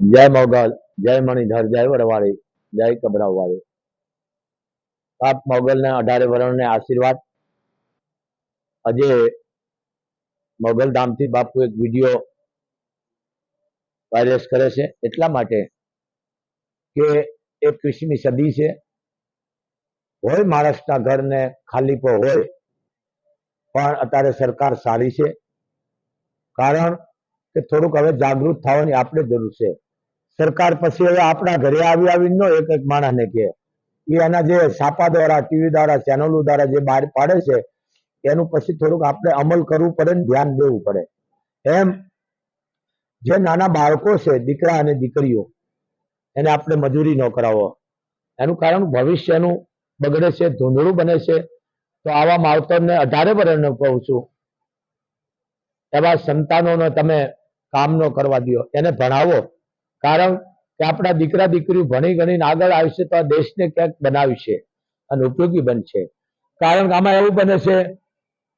જય મોગલ, જય મણિધર, જય વરવાળી, જય કબરાવાળી. બાપ મોગલને અઢારે વરણને આશીર્વાદ. આજે મોગલ ધામથી બાપુ એક વીડિયો વાયરસ કરે છે. એટલા માટે કે એકવીસમી સદી છે. હોય માણસના ઘરને ખાલીપો હોય, પણ અત્યારે સરકાર સારી છે. કારણ કે થોડુંક હવે જાગૃત થવાની આપણે જરૂર છે. સરકાર પછી હવે આપણા ઘરે આવી આવીને એક એક માણસને કહે. એ એના જે છાપા દ્વારા, ટીવી દ્વારા ચેનલો દ્વારા જે બહાર પાડે છે, એનું પછી થોડુંક આપણે અમલ કરવું પડે ને ધ્યાન દેવું પડે. એમ જે નાના બાળકો છે, દીકરા અને દીકરીઓ, એને આપણે મજૂરી ન કરાવો. એનું કારણ ભવિષ્યનું બગડે છે, ધૂંધળું બને છે, તો આવા માવતરને અઢારે વર્ષને કહું છું. એવા સંતાનોને તમે કામ ન કરવા દો. એને ભણાવો. કારણ કે આપણા દીકરા દીકરીઓ ભણી ગણીને આગળ આવશે તો આ દેશને ક્યાંક બનાવશે અને ઉપયોગી બનશે. કારણ કે આમાં એવું બને છે,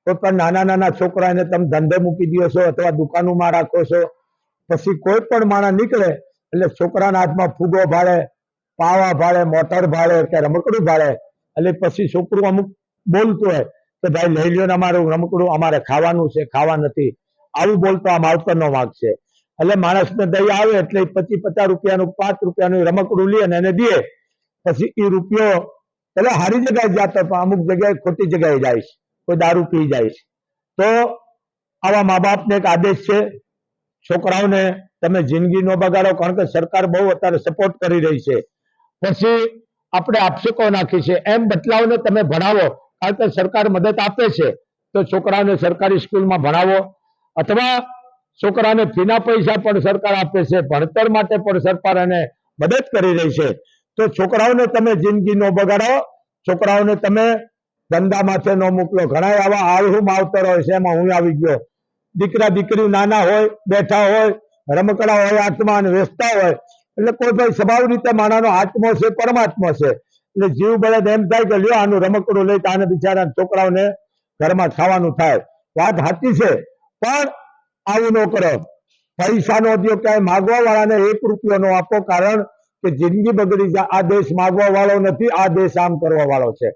કોઈ પણ નાના નાના છોકરાને તમે ધંધે મૂકી દો છો અથવા દુકાનોમાં રાખો છો, પછી કોઈ પણ માણસ નીકળે એટલે છોકરાના હાથમાં ફૂગો ભાડે પાવા ભાડે મોટર ભાડે કે રમકડું ભાડે એટલે પછી છોકરું અમુક બોલતું હોય કે ભાઈ લઈ લ્યો અમારું રમકડું, અમારે ખાવાનું છે, ખાવા નથી. આવું બોલતો આ માવતરનો વાંક છે એટલે માણસને દઈ આવે એટલે પચીસ પચાસ રૂપિયાનું, પાંચ રૂપિયાનું રમકડું લે અને એને દે. પછી એ રૂપિયો એટલે સારી જગ્યાએ જતો પણ અમુક જગ્યાએ ખોટી જગ્યાએ જાય છે. કોઈ દારૂ પી જાય તો આવા મા બાપને એક આદેશ છે. છોકરાઓને તમે જિંદગી નો બગાડો કારણ કે સરકાર બહુ અત્યારે સપોર્ટ કરી રહી છે. પછી આપણે આપશકો નાખી છે. એમ બદલાવને તમે ભણાવો કારણ કે સરકાર મદદ આપે છે. તો છોકરાઓને સરકારી સ્કૂલમાં ભણાવો. અથવા છોકરાને ફીના પૈસા પણ સરકાર આપે છે, ભણતર માટે પણ સરકાર એને મદદ કરી રહી છે. તો છોકરાઓને તમે જિંદગી નો બગાડો, છોકરાઓને તમે ધંધા માથે ન મોકલો. ઘણા આવા આળહુ માવતર હોય છે, એમાં હું આવી ગયો. દીકરા દીકરી નાના હોય, બેઠા હોય, રમકડા હોય અને વેચતા હોય, એટલે કોઈ ભાઈ સ્વભાવ રીતે માણાનો આત્મો છે, પરમાત્મા છે. એટલે જીવ બળદ એમ થાય કે લ્યો આનું રમકડું લઈ આને બિચારા છોકરાઓને ઘરમાં ખાવાનું થાય. વાત સાચી છે, પણ આવું ન કરો. પૈસા નો દો ક્યાંય માગવા વાળાને એક રૂપિયો નો આપો કારણ કે જિંદગી બગડી જાય. આ દેશ માગવા વાળો નથી, આ દેશ આમ કરવા વાળો છે.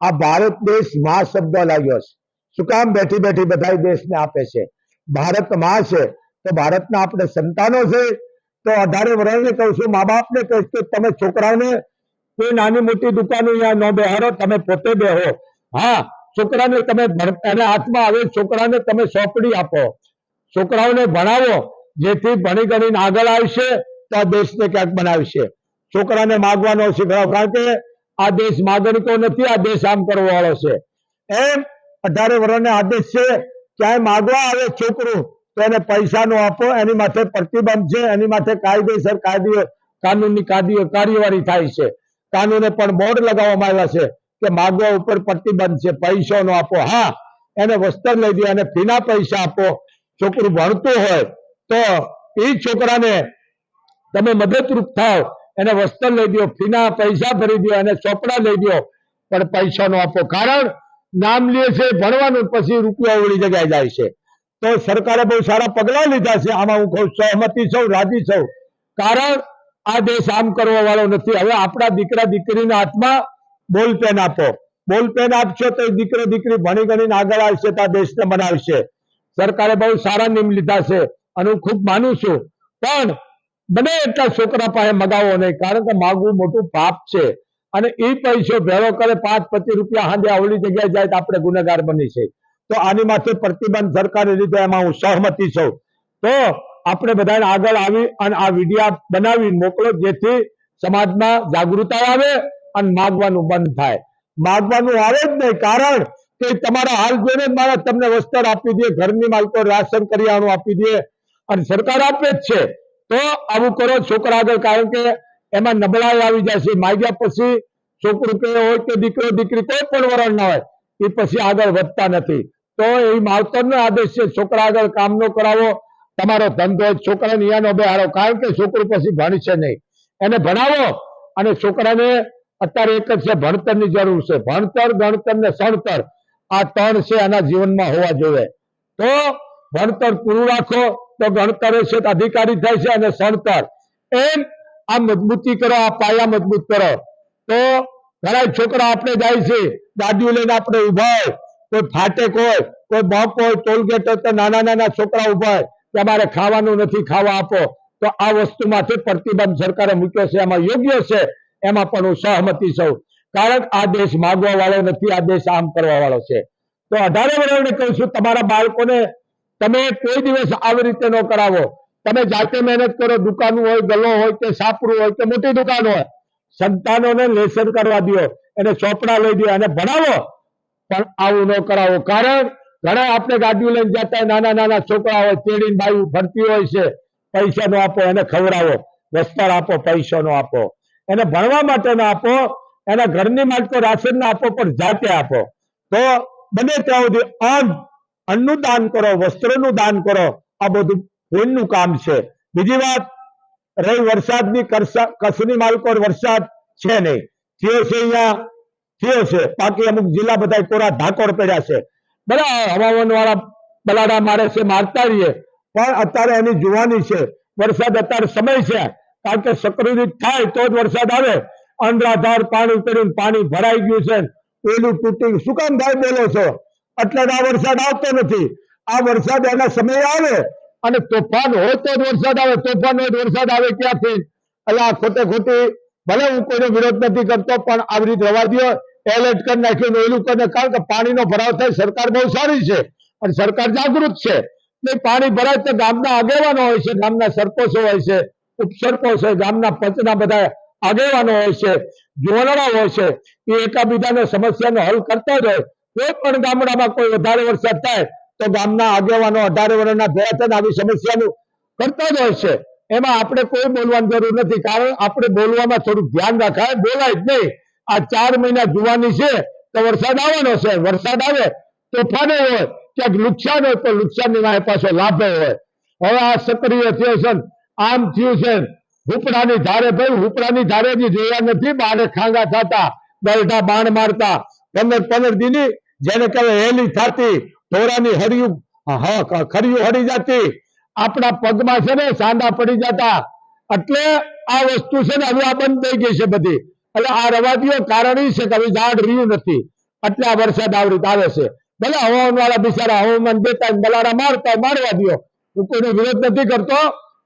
આ ભારત દેશમાં શબ્દ લાગ્યો છે. શું કામ બેઠી બેઠી બધા દેશને આપે છે? ભારતમાં છે, તો ભારતના આપણે સંતાનો છે. તો અઢારે વર્ષને કહું છું, મા બાપને કહીશ કે તમે છોકરાઓને કોઈ નાની મોટી દુકાનો અહીંયા ન બેહારો તમે પોતે બેહો. હા, છોકરાને તમે એના હાથમાં આવે છોકરાને તમે સોંપડી આપો. છોકરાઓને ભણાવો, જેથી ભણી ગણીને આગળ આવશે તો આ દેશને ક્યાંક બનાવશે. છોકરાને માગવાનો શીખવાડો કારણ કે આ દેશ માગણીકો નથી, આ દેશ આમ કરવા વાળો છે. એમ અઢારે વર્ષને આદેશ છે, ક્યાંય માગવા આવે છોકરું, તો એને પૈસા નો આપો, એની માથે પ્રતિબંધ છે, એની માથે કાયદેસર કાયદે કાનૂનની કાદીઓ, કાર્યવાહી થાય છે. કાનૂને પણ બોર્ડ લગાવવામાં આવ્યા છે કે માગવા ઉપર પ્રતિબંધ છે પૈસા નો આપો. હા, એને વસ્ત્ર લઈ દો એને ફીના પૈસા આપો. છોકરું ભણતું હોય તો એ છોકરાને તમે મદદરૂપ થાવ. એને વસ્ત્ર લઈ દો ફીના પૈસા ભરી દો એને ચોપડા લઈ દો પણ પૈસા નો આપો. કારણ નામ લે છે, ભણવાનું, પછી રૂપિયા ઓળી જગ્યાએ જાય છે. તો સરકારે બહુ સારા પગલા લીધા છે. આમાં હું કહું સહમતી છું, રાજી છું. કારણ આ દેશ આમ કરવા વાળો નથી. હવે આપણા દીકરા દીકરીના હાથમાં બોલ પેન આપો. બોલ પેન આપશો તો દીકરો દીકરી ભણી ગણીને આગળ આવશે તો આ દેશને બનાવશે સરકારે બહુ સારા નિયમ લીધા છે અને હું ખૂબ માનું છું. પણ બને એટલા છોકરા પાસે મગાવો નહીં, કારણ કે માગવું મોટું પાપ છે. અને એ પૈસો ભેળો કરે, પાંચ પચીસ રૂપિયા હાંજે આવડી જગ્યાએ જાય તો આપણે ગુનેગાર બની છે. તો આની માટે પ્રતિબંધ સરકારે લીધો, એમાં હું સહમતી છું. તો આપણે બધાને આગળ આવી અને આ વિડીયા બનાવી મોકલો, જેથી સમાજમાં જાગૃતતા આવે અને માગવાનું બંધ થાય. માગવાનું આવે જ નહીં, કારણ કે તમારા હાલ જોઈને મારા તમને વસ્ત્ર આપી દે ઘરની માલકો રાશન કરિયાણું આપી દે અને સરકાર આપે જ છે. તો આવું કરો છોકરા આગળ, કારણ કે એમાં નબળાઈ આવી છે. માગ્યા પછી છોકરું કે હોય કે દીકરો, દીકરી કોઈ પણ વરણ ના હોય, એ પછી આગળ વધતા નથી. તો એ માવતરનો આદેશ છે, છોકરા આગળ કામ નો કરાવો. તમારો ધંધો છોકરાને અહીંયા નો બેહારો કારણ કે છોકરું પછી ભણશે નહીં. એને ભણાવો અને છોકરાને અત્યારે એક જ છે, ભણતરની જરૂર છે. ભણતર ગણતર ને સણતર. આ ત્રણ છે આના જીવનમાં હોવા જોઈએ. તો ભણતર પૂરું રાખો, તો ગણતર છે અધિકારી થાય છે અને સણતર એમ આ મજબૂતી કરો, આ પાયા મજબૂત કરો. તો ઘણા છોકરા આપણે જાય છે, ગાડીઓ લઈને આપણે ઊભા હોય, કોઈ ફાટેક હોય કોઈ બાપ હોય ટોલગેટ હોય, તો નાના નાના છોકરા ઊભા હોય, કે અમારે ખાવાનું નથી, ખાવા આપો. તો આ વસ્તુમાંથી પ્રતિબંધ સરકારે મૂક્યો છે, એમાં યોગ્ય છે, એમાં પણ હું સહમતી સૌ કારણ આ દેશ માગવા વાળો નથી, આ દેશ આમ કરવા વાળો છે. તો અઢારે વર્ષને કહું છું, તમારા બાળકોને તમે કોઈ દિવસ આવી રીતે ન કરાવો. તમે જાતે મહેનત કરો, દુકાન હોય, ગલો હોય કે સાપરું હોય કે મોટી દુકાન હોય, સંતાનોને લેસન કરવા દો એને ચોપડા લઈ દો અને ભણાવો. પણ આવું ન કરાવો. કારણ ઘણા આપણે ગાડીઓ લઈને જતા નાના નાના છોકરા હોય, તેડીને બાયું ફરતી હોય છે પૈસાનો આપો, એને ખવડાવો. વસ્ત્ર આપો પૈસાનો આપો. એને ભણવા માટે ના આપો એના ઘરની માટે રાશન ના આપો પણ જાતે આપો. તો બને ત્યાં સુધી અન્ન, અન્નનું દાન કરો, વસ્ત્રનું દાન કરો, આ બધું પુણ્યનું કામ છે. બીજી વાત, રહી વરસાદની કચ્છની માલકો વરસાદ છે નહીં. થયો છે અહીંયા, થયો છે. બાકી અમુક જિલ્લા બધા કોરા ધાકોર પડ્યા છે. બરાબર હવામાન વાળા બલાડા મારે છે, મારતા રહીએ. પણ અત્યારે એની જુવાની છે. વરસાદ અત્યારે સમય છે. કારણ કે સક્રિય થાય તો જ વરસાદ આવે. અનરાધાર પાણી કરીને પાણી ભરાઈ ગયું છે. ઓલું તૂટી શું કામ ભાઈ બોલો છો? એટલે આ વરસાદ આવતો નથી. આ વરસાદ એના સમયે આવે અને તોફાન હોય તો જ વરસાદ આવે, તોફાન હોય વરસાદ આવે ક્યાંથી? એટલે આ ખોટે ખોટી ભલે હું કોઈનો વિરોધ નથી કરતો, પણ આવી રીતે રવા દો એલર્ટ કરી નાખ્યું એલું કરીને કારણ કે પાણીનો ભરાવ થાય, સરકાર બહુ સારી છે અને સરકાર જાગૃત છે. ને પાણી ભરાય તો ગામના આગેવાનો હોય છે, ગામના સરપંચો હોય છે, ઉપસરપંચ હોય ગામના પંચના બધા આગેવાનો હોય છે જોવાના હોય છે, એ એકબીજાને સમસ્યાનો હલ કરતા જ હોય. કોઈ પણ ગામડામાં કોઈ વધારે વરસાદ થાય, તો ગામના આગેવાનો અઢારે વર્ષના ભેગા થઈને આવી સમસ્યાનું કરતા જ હોય છે. એમાં આપણે કોઈ બોલવાની જરૂર નથી, કારણ આપણે બોલવામાં થોડું ધ્યાન રાખાય. બોલાય જ નહીં. આ ચાર મહિના જુવાની છે, તો વરસાદ આવવાનો છે. વરસાદ આવે, તોફાનો હોય, ક્યાંક નુકસાન હોય, તો નુકસાનની વાંહે પાછો લાભે હોય. હવે આ સક્રિય થયો છે આમ થયું છે ને, હુપડાની ધારે ભાઈ હુપડાની ધારે બી જોયા નથી બાળક ખાંગા થતા ગલઢા બાણ મારતા. પંદર પંદર દીની જેને કહેવાય હેલી થતી ઢોરાની હરિયું ખરિયું હરી જતી. આપણા પગમાં છે ને સાંડા પડી જતા. એટલે આ વસ્તુ છે ને હવે આ બંધ થઈ ગઈ છે બધી. એટલે આ રવાદીઓ કારણ એ છે કે હવે ઝાડ રહ્યું નથી. એટલે આ વરસાદ આવડી આવે છે. ભલે હવામાન વાળા બિચારા હવામાન દેતા બલારા મારતા મારવા દ્યો હું કોઈનો વિરોધ નથી કરતો.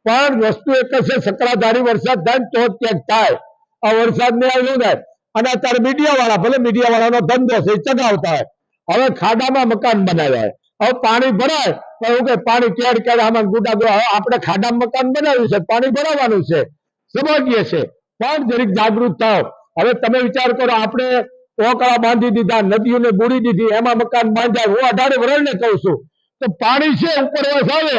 પણ વસ્તુ એક છે સકરાધારી વરસાદ થાય તો જ ક્યાંક થાય. આ વરસાદ ને થાય અને અત્યારે મીડિયા વાળા ભલે મીડિયા વાળાનો ધંધો છે ચગાવતા હોય. હવે ખાડામાં મકાન બનાવ્યા હવે પાણી ભરાય તો એવું કે પાણી કેડ કેડ આમાં ગુડા હવે આપણે ખાડામાં મકાન બનાવ્યું છે, પાણી ભરાવાનું છે. સમજીએ છે. પણ જરીક જાગૃત થાવ હવે તમે વિચાર કરો, આપણે ઓકળા બાંધી દીધા, નદીઓને બુડી દીધી, એમાં મકાન બાંધ્યા, હું અઢારે વરણને કહું છું. તો પાણી છે, ઉપર વસ આવે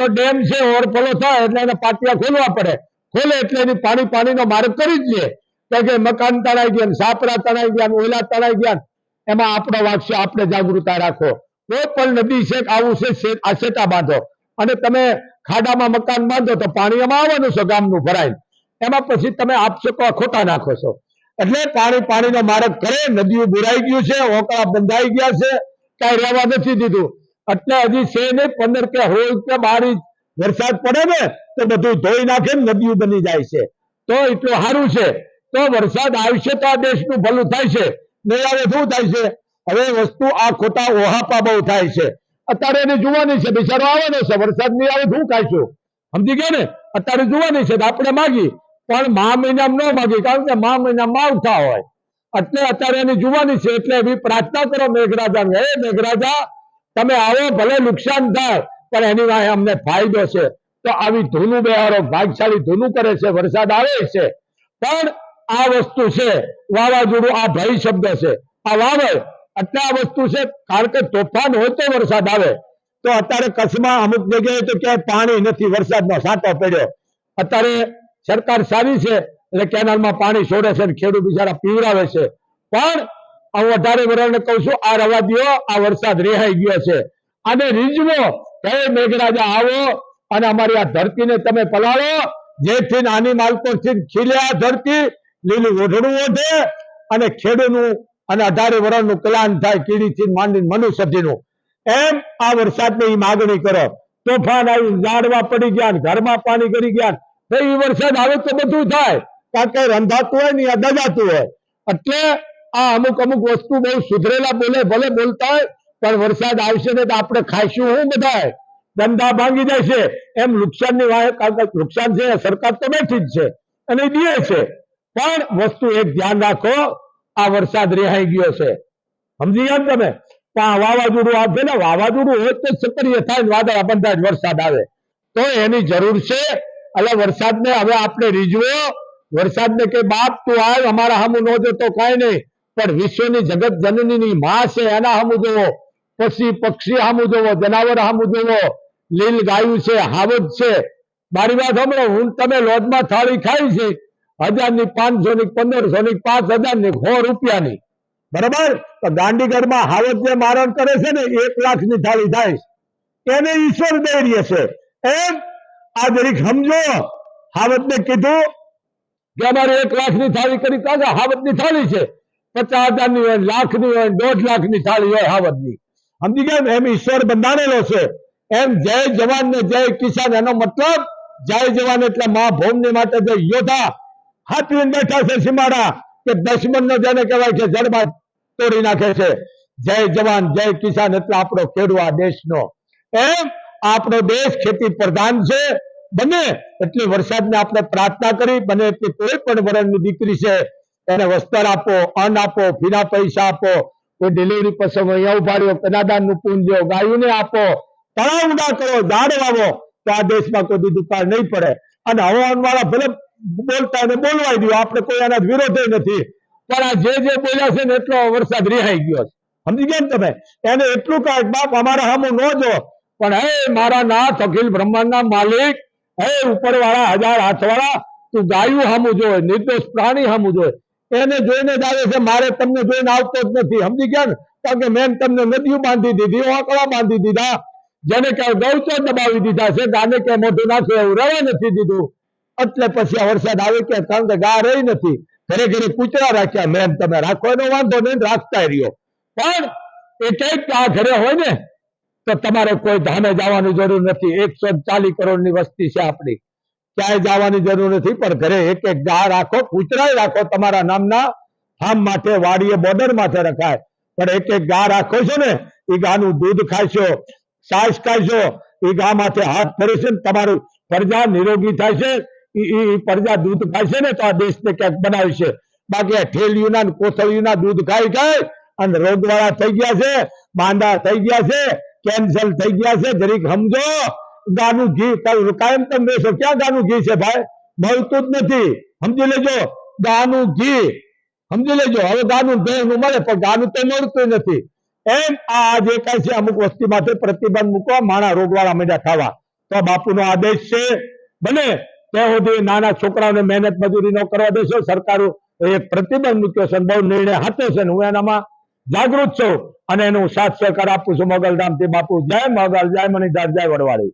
તો ડેમ છે ઓવરફ્લો થાય એટલે એને પાટિયા ખોલવા પડે. ખોલે એટલે એની પાણી પાણીનો માર્ગ કરી જ લે. કે મકાન તણાઈ ગયા, સાપરા તણાઈ ગયા ઓલા તણાઈ ગયા. એમાં આપણો વાંક છે, આપણે જાગૃતતા રાખો. કોઈ પણ નદી છે, આવું છે આ સેટા બાંધો. અને તમે ખાડામાં મકાન બાંધો તો પાણી એમાં આવવાનું છે, ગામનું ભરાય. એમાં પછી તમે આપશો ખોટા નાખો છો. એટલે પાણી પાણીનો માર્ગ કરે, નદીઓ બુરાઈ ગયું છે, ઓકળા બંધાઈ ગયા છે. કઈ રહેવા નથી દીધું. એટલે હજી છે પંદર કે હોય કે બાર ઇંચ વરસાદ પડે ને, તો બધું ધોઈ નાખે ને નદીઓ બની જાય છે. તો એટલું સારું છે. તો વરસાદ આવશે તો આ દેશનું ભલું થાય છે. નહીં આવે શું થાય છે? હવે વસ્તુ આ ખોટા ઓહાપા બહુ થાય છે. અત્યારે એને જોવાની છે, બિચારો આવવાનો છે, વરસાદ નહીં આવે શું ખાઈશું? સમજી ગયા ને? અત્યારે જોવાની છે આપણે માગી. પણ મા મહિનામાં ન માગી, કારણ કે મા મહિનામાં માવઠા હોય. એટલે અત્યારે એની જોવાની છે, એટલે એવી પ્રાર્થના કરો મેઘરાજાને. હે મેઘરાજા તમે આવો, ભલે નુકસાન થાય, પણ એની વાંહે અમને ફાયદો છે. તો આવી ધૂનું બેહારો ભાગશાળી ધૂનું કરે છે, વરસાદ આવે છે. પણ આ વસ્તુ છે, વાવાઝોડું આ ભય શબ્દ છે. આ વાવળ એટલે આ વસ્તુ છે, કારણ કે તોફાન હોય તો વરસાદ આવે. તો અત્યારે કચ્છમાં અમુક જગ્યાએ તો ક્યાંય પાણી નથી, વરસાદનો સાંટો પડ્યો. અત્યારે સરકાર સારી છે, એટલે કેનાલમાં પાણી છોડે છે ખેડૂત બિચારા પીવડાવે છે. પણ હું વધારે વરાળને કહું છું, આ રવા દો, આ વરસાદ રેહાઈ ગયો છે. અને રીઝવો હે મેઘરાજા આવો અને અમારી આ ધરતીને તમે પલાળો, જેથી નાની માલકો ખીલે આ ધરતી, લીલું ઓઢડું ઓઢે અને ખેડૂતનું અને અઢારે વર્ષનું કલ્યાણ થાય કીડીથી માંડીને મનુષ્યજીનું. એમ આ વરસાદની માગણી કરો. તોફાન આવ્યું ઝાડવા પડી ગયા, ઘરમાં પાણી કરી ગયા. ભાઈ વરસાદ આવે તો બધું થાય. કારણ કે રંધાતું હોય ને દજાતું હોય. એટલે આ અમુક અમુક વસ્તુ બહુ સુધરેલા બોલે, ભલે બોલતા હોય પણ વરસાદ આવશે ને તો આપણે ખાઈશું હું બધાય. ધંધા ભાંગી જાય છે. એમ નુકસાનની વાત કારણ નુકસાન છે, સરકાર તો બેઠી જ છે અને દે છે. પણ વસ્તુ એક ધ્યાન રાખો, આ વરસાદ રેહાઈ ગયો છે. સમજી ગયા તમે? પણ આ વાવાઝોડું આવશે ને, વાવાઝોડું હોય તો સક્રિય થાય વાદળા બધા જ વરસાદ આવે. તો એની જરૂર છે. એટલે વરસાદને હવે આપણે રીઝવો. વરસાદને કે બાપ તું આવ, અમારા હામું ન જતો કાંઈ નહીં. પણ વિશ્વની જગત જનનીની માં છે, એના સામુ જોવો. પક્ષી પક્ષી સામુ જોવો, જનાવર સામુ જોવો. લીલ ગાયું છે, હાવજ છે. મારી વાત સાંભળો, હું તમે લોજમાં થાળી ખાઈ છે હજારની પાંચસો ની પંદરસો ની પાંચ હજારની સો રૂપિયાની. બરાબર? તો ગાંધીગઢમાં હાવજ જે મારણ કરે છે ને, એક લાખની થાળી થાય. એને ઈશ્વર દઈ છે. એમ આ જરીક સમજો, હાવજને કીધું કે અમારે એક લાખની થાળી કરી કાંકે હાવતની થાળી છે. પચાસ હજારની હોય લાખની હોય, દોઢ લાખની થાળી હોય હાવજની સમજી ગયા ને? એમ ઈશ્વર બંધાણેલો છે. એમ જય જવાન ને જય કિસાન, એનો મતલબ જય જવાન એટલે મા ભૌમ માટે જે યોદ્ધા હાથવીને બેઠા છે સીમાડા, કે દશમન નો જેને કહેવાય છે જડબા તોડી નાખે છે. જય જવાન, જય કિસાન એટલે આપણો ખેડૂત દેશનો. એમ આપણો દેશ ખેતી પ્રધાન છે. બને એટલે વરસાદને આપણે પ્રાર્થના કરી, બને એટલી કોઈ પણ વરણની દીકરી છે એને વસ્ત્ર આપો, અન્ન આપો ફીના પૈસા આપો કોઈ ડિલિવરી પછી અહીંયા ઉભાડ્યો કદાદાનનું પૂંજો ગાયોને આપો, તળાવ ઊંડા કરો, ઝાડ વાવો, તો આ દેશમાં કોઈ દુકાળ નહીં પડે. અને હવામાન વાળા ભલે બોલતા અને બોલવાઈ દો આપણે કોઈ એના વિરોધ નથી. પણ આ જે જે બોલ્યા છે ને, એટલો વરસાદ રિહાઈ ગયો છે. સમજી ગયા ને તમે? એને એટલું કહે બાપ અમારા સામું ન જો. પણ હે મારા નાથ, અખિલ બ્રહ્માંડના માલિક, હે ઉપરવાળા, હજાર હાથવાળા, તું ગાયું સામું જોય, નિર્દોષ પ્રાણી સામું જોવે એને જોઈને જ આવે છે, મારે તમને જોઈને આવતો જ નથી. સમજી ગયા ને? કારણ કે મેં તમને નદીઓ બાંધી દીધી વાંકડા બાંધી દીધા. જેને કે ગૌચર દબાવી દીધા છે, ગાને કે મોઢું નાખ્યું એવું રવા નથી દીધું. એટલે પછી આ વરસાદ આવે કે કારણ કે ગા રહી નથી. ઘરે ઘરે કૂતરા રાખ્યા. મેમ, તમે રાખો, એનો વાંધો નહીં રાખતા રહ્યો. પણ એ કંઈક આ ઘરે હોય ને, તો તમારે કોઈ ધામે જવાની જરૂર નથી. એકસો ચાલીસ કરોડની વસ્તી છે આપણી. ક્યાંય જવાની જરૂર નથી, પણ ઘરે એક એક ગા રાખો, કૂતરાય રાખો તમારા નામના ફાર્મ માટે વાડીએ બોર્ડર માથે રખાય. પણ એક એક ગા રાખો છો ને એ ગાનું દૂધ ખાશો, છાશ ખાશો એ ગા માથે હાથ ફરે ને તમારું પ્રજા નિરોગી થશે ઈ પ્રજા દૂધ ખાશે ને તો આ દેશને ક્યાંક બનાવશે બાકી ઠેલિયુંના ને દૂધ ખાઈ ખાય અને રોગવાળા થઈ ગયા છે, માંદા થઈ ગયા છે, કેન્સર થઈ ગયા છે, જરીક સમજો. ગાનું ઘી કાયમ તમે બેસો ક્યાં ગાનું ઘી છે ભાઈ? મળતું જ નથી. સમજી લેજો. ગાનું ઘી સમજી લેજો. હવે ગાનું ભેંસનું મળે, પણ ગાનું તો મળતું નથી. એમ આ જે કઈ છે, અમુક વસ્તી માટે પ્રતિબંધ મૂકવા માણા રોગવાળા માંડ્યા ખાવા. તો બાપુનો આદેશ છે. બને. ત્યાં સુધી નાના છોકરાઓને મહેનત મજૂરી ન કરવા દેશો. સરકાર એ પ્રતિબંધ મૂક્યો છે બહુ નિર્ણય હાથે છે હું એનામાં જાગૃત છું. અને એનું સાથ સહકાર આપું છું. મોગલધામથી બાપુ, જય મોગલ, જય મણિધાર, જય વડવાળી.